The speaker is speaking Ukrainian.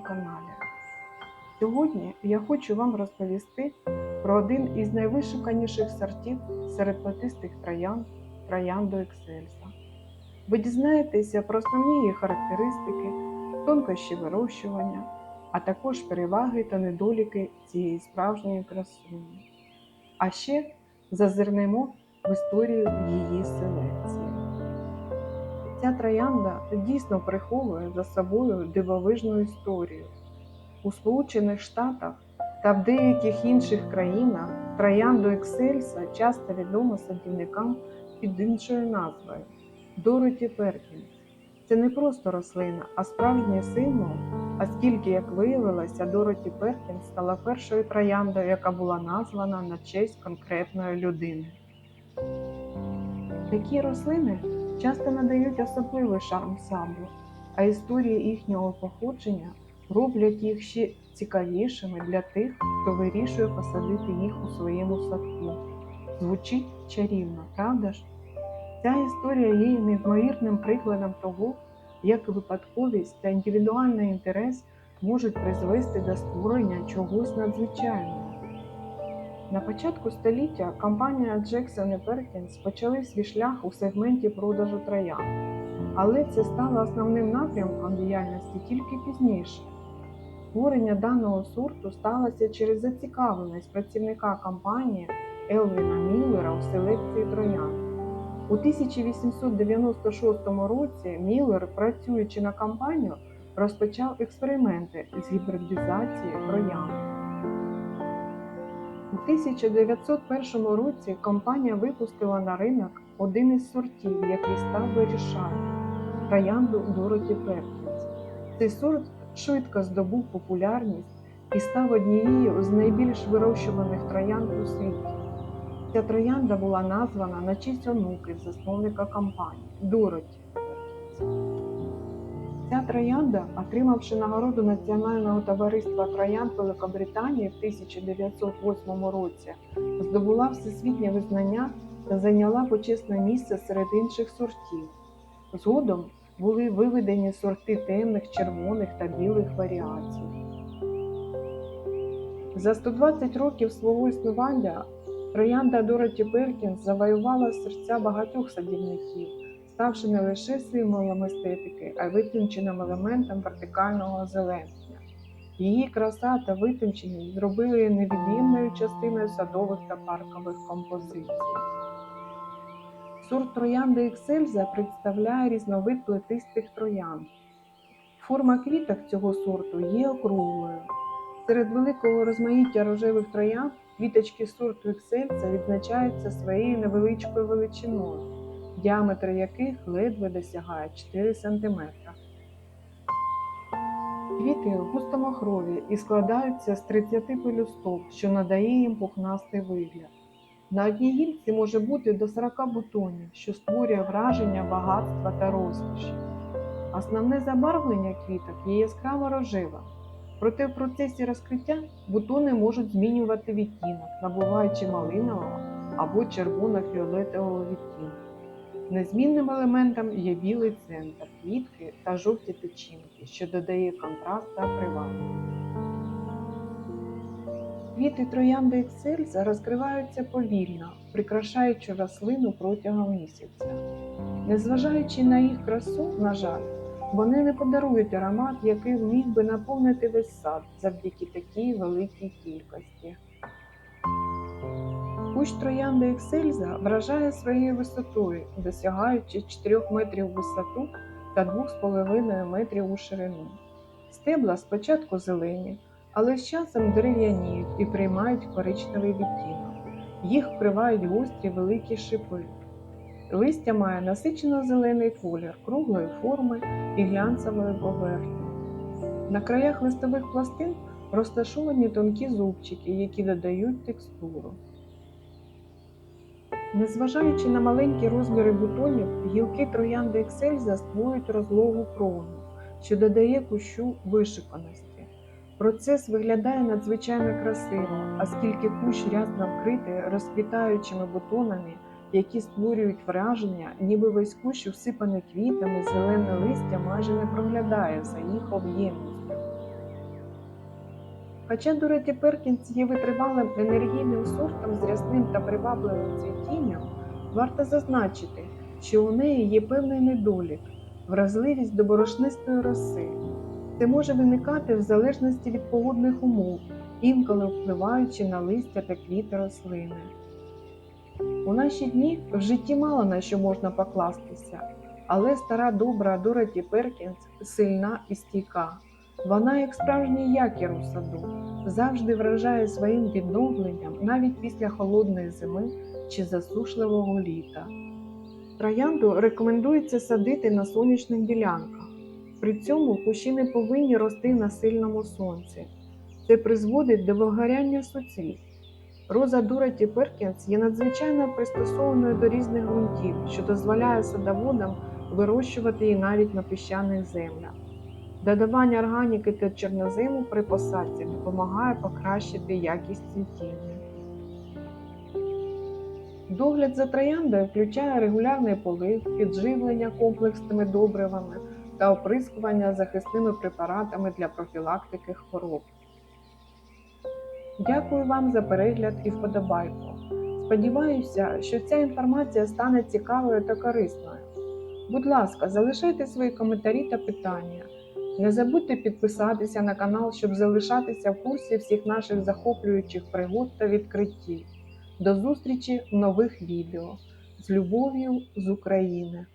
каналі. Сьогодні я хочу вам розповісти про один із найвишуканіших сортів серед плетистих троянд троянду Ексельса. Ви дізнаєтеся про основні її характеристики, тонкощі вирощування, а також переваги та недоліки цієї справжньої красуні. А ще зазирнемо в історію її селекції. Ця троянда дійсно приховує за собою дивовижну історію. У Сполучених Штатах та в деяких інших країнах троянду Ексельса часто відомо садівникам під іншою назвою Дороті Перкінс. Це не просто рослина, а справжній символ, оскільки, як виявилося, Дороті Перкінс стала першою трояндою, яка була названа на честь конкретної людини. Такі рослини часто надають особливий шарм саду, а історії їхнього походження роблять їх ще цікавішими для тих, хто вирішує посадити їх у своєму садку. Звучить чарівно, правда ж? Ця історія є неймовірним прикладом того, як випадковість та індивідуальний інтерес можуть призвести до створення чогось надзвичайного. На початку століття компанія Jackson Perkins почали свій шлях у сегменті продажу троянд, але це стало основним напрямком діяльності тільки пізніше. Створення даного сорту сталося через зацікавленість працівника компанії Елвіна Міллера у селекції троянд. У 1896 році Міллер, працюючи на компанію, розпочав експерименти з гібридизації троянд. У 1901 році компанія випустила на ринок один із сортів, який став вирішальним – троянду Дороті Перкінс. Цей сорт швидко здобув популярність і став однією з найбільш вирощуваних троянд у світі. Ця троянда була названа на честь онуки засновника компанії Дороті Перкінс. Ця троянда, отримавши нагороду Національного товариства троянд Великобританії в 1908 році, здобула всесвітнє визнання та зайняла почесне місце серед інших сортів. Згодом були виведені сорти темних, червоних та білих варіацій. За 120 років свого існування троянда Дороті Перкінс завоювала серця багатьох садівників ставши не лише символом естетики, а й витонченим елементом вертикального озеленення. Її краса та витонченість зробили її невід'ємною частиною садових та паркових композицій. Сорт троянди Ексельза представляє різновид плетистих троянд. Форма квіток цього сорту є округлою. Серед великого розмаїття рожевих троянд квіточки сорту Ексельза відзначаються своєю невеличкою величиною діаметр яких ледве досягає 4 см. Квіти густомахрові і складаються з 30 пелюсток, що надає їм пухнастий вигляд. На одній гілці може бути до 40 бутонів, що створює враження багатства та розкоші. Основне забарвлення квіток є яскраво рожеве, проте в процесі розкриття бутони можуть змінювати відтінок, набуваючи малинового або червоно-фіолетового відтінку. Незмінним елементом є білий центр, квітки та жовті тичинки, що додає контраст та привабливість. Квіти троянди Ексельса розкриваються повільно, прикрашаючи рослину протягом місяця. Незважаючи на їх красу, на жаль, вони не подарують аромат, який міг би наповнити весь сад завдяки такій великій кількості. Кущ троянди Ексельза вражає своєю висотою, досягаючи 4 метрів в висоту та 2,5 метрів у ширину. Стебла спочатку зелені, але з часом дерев'яніють і приймають коричневий відтінок. Їх вкривають гострі великі шипи. Листя має насичено зелений колір, круглої форми і глянцевої поверхні. На краях листових пластин розташовані тонкі зубчики, які додають текстуру. Незважаючи на маленькі розміри бутонів, гілки троянди Ексельза створюють розлогу крону, що додає кущу вишиканості. Процес виглядає надзвичайно красиво, оскільки кущ рясно вкритий розквітаючими бутонами, які створюють враження, ніби весь кущ усипаний квітами, зелене листя майже не проглядає за їх об'ємністю. Хоча Дороті Перкінс є витривалим енергійним сортом з рясним та привабливим цвітінням, варто зазначити, що у неї є певний недолік вразливість до борошнистої роси. Це може виникати в залежності від погодних умов, інколи впливаючи на листя та квіти рослини. У наші дні в житті мало на що можна покластися, але стара добра Дороті Перкінс сильна і стійка. Вона, як справжній якір у саду, завжди вражає своїм відновленням навіть після холодної зими чи засушливого літа. Троянду рекомендується садити на сонячних ділянках. При цьому кущі не повинні рости на сильному сонці. Це призводить до вигоряння суцвіт. Роза Дороті Перкінс є надзвичайно пристосованою до різних ґрунтів, що дозволяє садоводам вирощувати її навіть на піщаних землях. Додавання органіки та чорнозему при посадці допомагає покращити якість цвітіння. Догляд за трояндою включає регулярний полив, підживлення комплексними добривами та оприскування захисними препаратами для профілактики хвороб. Дякую вам за перегляд і вподобайку. Сподіваюся, що ця інформація стане цікавою та корисною. Будь ласка, залишайте свої коментарі та питання. Не забудьте підписатися на канал, щоб залишатися в курсі всіх наших захоплюючих пригод та відкриттів. До зустрічі в нових відео. З любов'ю з України!